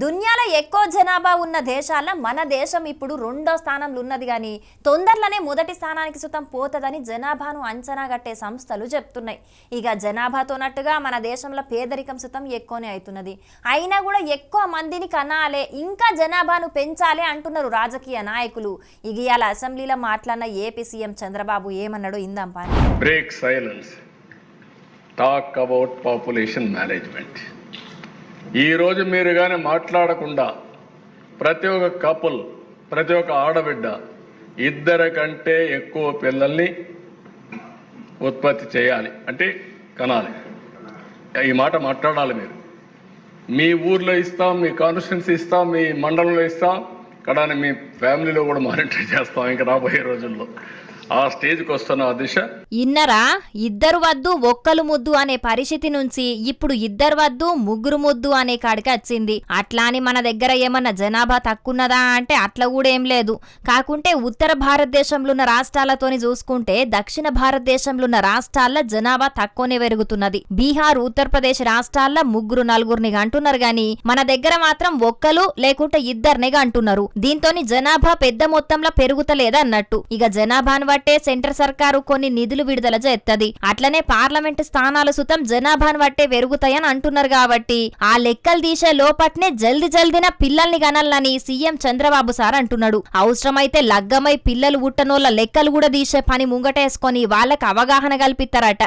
దునియాలో ఎక్కువ జనాభా ఉన్న దేశాల్లో మన దేశం ఇప్పుడు రెండో స్థానంలో ఉన్నది కానీ తొందరలోనే మొదటి స్థానానికి సుతం పోతుందని జనాభాను అంచనా కట్టే సంస్థలు చెప్తున్నాయి. ఇక జనాభాతోనట్టుగా మన దేశంలో పేదరికం సుతం ఎక్కువనే అవుతున్నది. అయినా కూడా ఎక్కువ మందిని కనాలే ఇంకా జనాభాను పెంచాలే అంటున్నారు రాజకీయ నాయకులు. ఇక ఇవాళ అసెంబ్లీలో మాట్లాడిన ఏపీ సీఎం చంద్రబాబు ఏమన్నాడో ఇందాం పని break. ఈరోజు మీరు కానీ మాట్లాడకుండా ప్రతి ఒక్క కపుల్ ప్రతి ఒక్క ఆడబిడ్డ ఇద్దరి కంటే ఎక్కువ పిల్లల్ని ఉత్పత్తి చేయాలి. అంటే కనాలి. ఈ మాట మాట్లాడాలి మీరు. మీ ఊర్లో ఇస్తాం మీ కాన్స్టిట్యున్సీ ఇస్తాం మీ మండలంలో ఇస్తాం. ఇక్కడ మీ ఫ్యామిలీలో కూడా మానిటర్ చేస్తాం ఇంకా రాబోయే రోజుల్లో. ఆ స్టేజ్కి వస్తున్న దిశ. ఇన్నరా ఇద్దరు వద్దు ఒక్కలు ముద్దు అనే పరిస్థితి నుంచి ఇప్పుడు ఇద్దరు వద్దు ముగ్గురు ముద్దు అనే కాడికి వచ్చింది. అట్లా అని మన దగ్గర ఏమన్నా జనాభా తక్కున్నదా అంటే అట్లా కూడా ఏం లేదు. కాకుంటే ఉత్తర భారతదేశంలో ఉన్న రాష్ట్రాలతోని చూసుకుంటే దక్షిణ భారతదేశంలో ఉన్న రాష్ట్రాల్లో జనాభా తక్కువనే పెరుగుతున్నది. బీహార్ ఉత్తరప్రదేశ్ రాష్ట్రాల్లో ముగ్గురు నలుగురిని అంటున్నారు గాని మన దగ్గర మాత్రం ఒక్కలు లేకుంటే ఇద్దరినిగా అంటున్నారు దీంతోని జనాభా పెద్ద మొత్తంలో పెరుగుతలేదన్నట్టు. ఇక జనాభాను సెంటర్ సర్కారు కొన్ని నిధులు విడుదల చేస్తుంది అట్లనే పార్లమెంట్ స్థానాలు సుతం జనాభాను బట్టే పెరుగుతాయని అంటున్నారు కాబట్టి ఆ లెక్కలు తీసే లోపట్నే జల్ది జల్దిన పిల్లల్ని గనాలని సీఎం చంద్రబాబు సార్ అంటున్నాడు. అవసరమైతే లగ్గమై పిల్లలు ఉట్టనోళ్ళ లెక్కలు కూడా తీసే పని ముంగటేసుకొని వాళ్ళకి అవగాహన కల్పిస్తారట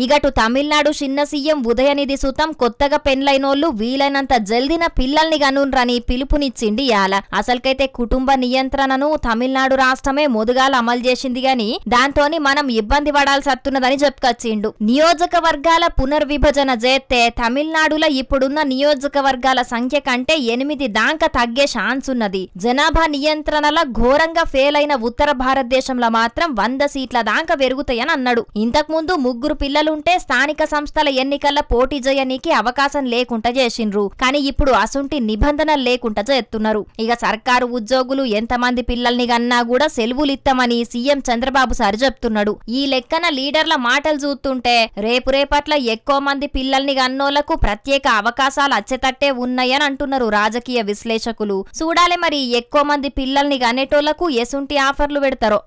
ఇగటు తమిళనాడు చిన్న సీఎం ఉదయనిధి సుతం కొత్తగా పెండ్లైనోళ్ళు వీలైనంత జల్దిన పిల్లల్ని గనున్రని పిలుపునిచ్చింది యాల అసలుకైతే కుటుంబ నియంత్రణను తమిళనాడు రాష్ట్రమే మొదుగాల అమలు చేసింది గాని దాంతోని మనం ఇబ్బంది పడాల్సి వస్తున్నదని చెప్పుకొచ్చిండు. నియోజకవర్గాల పునర్విభజన చేస్తే తమిళనాడులో ఇప్పుడున్న నియోజకవర్గాల సంఖ్య కంటే ఎనిమిది దాంక తగ్గే ఛాన్స్ ఉన్నది జనాభా నియంత్రణల ఘోరంగా ఫెయిల్ అయిన ఉత్తర భారతదేశంలో మాత్రం వంద సీట్ల దాకా పెరుగుతాయని అన్నాడు. ఇంతకుముందు ముగ్గురు పిల్లలు పిల్లలుంటే స్థానిక సంస్థల ఎన్నికల్లో పోటీ చేయనీకి అవకాశం లేకుండా చేసిండ్రు. కానీ ఇప్పుడు అసుంటి నిబంధనలు లేకుండా చేస్తున్నారు. ఇక సర్కారు ఉద్యోగులు ఎంతమంది పిల్లల్ని కన్నా కూడా సెలవులు ఇస్తామని సీఎం చంద్రబాబు సార్ చెప్తున్నాడు. ఈ లెక్కన లీడర్ల మాటలు చూస్తుంటే రేపు రేపట్ల ఎక్కువ మంది పిల్లల్ని కన్నోళ్ళకు ప్రత్యేక అవకాశాలు అచ్చేతట్టే ఉన్నాయని అంటున్నారు రాజకీయ విశ్లేషకులు. చూడాలి మరి ఎక్కువ మంది పిల్లల్ని కనేటోళ్ళకు ఎసుంటి ఆఫర్లు పెడతారో.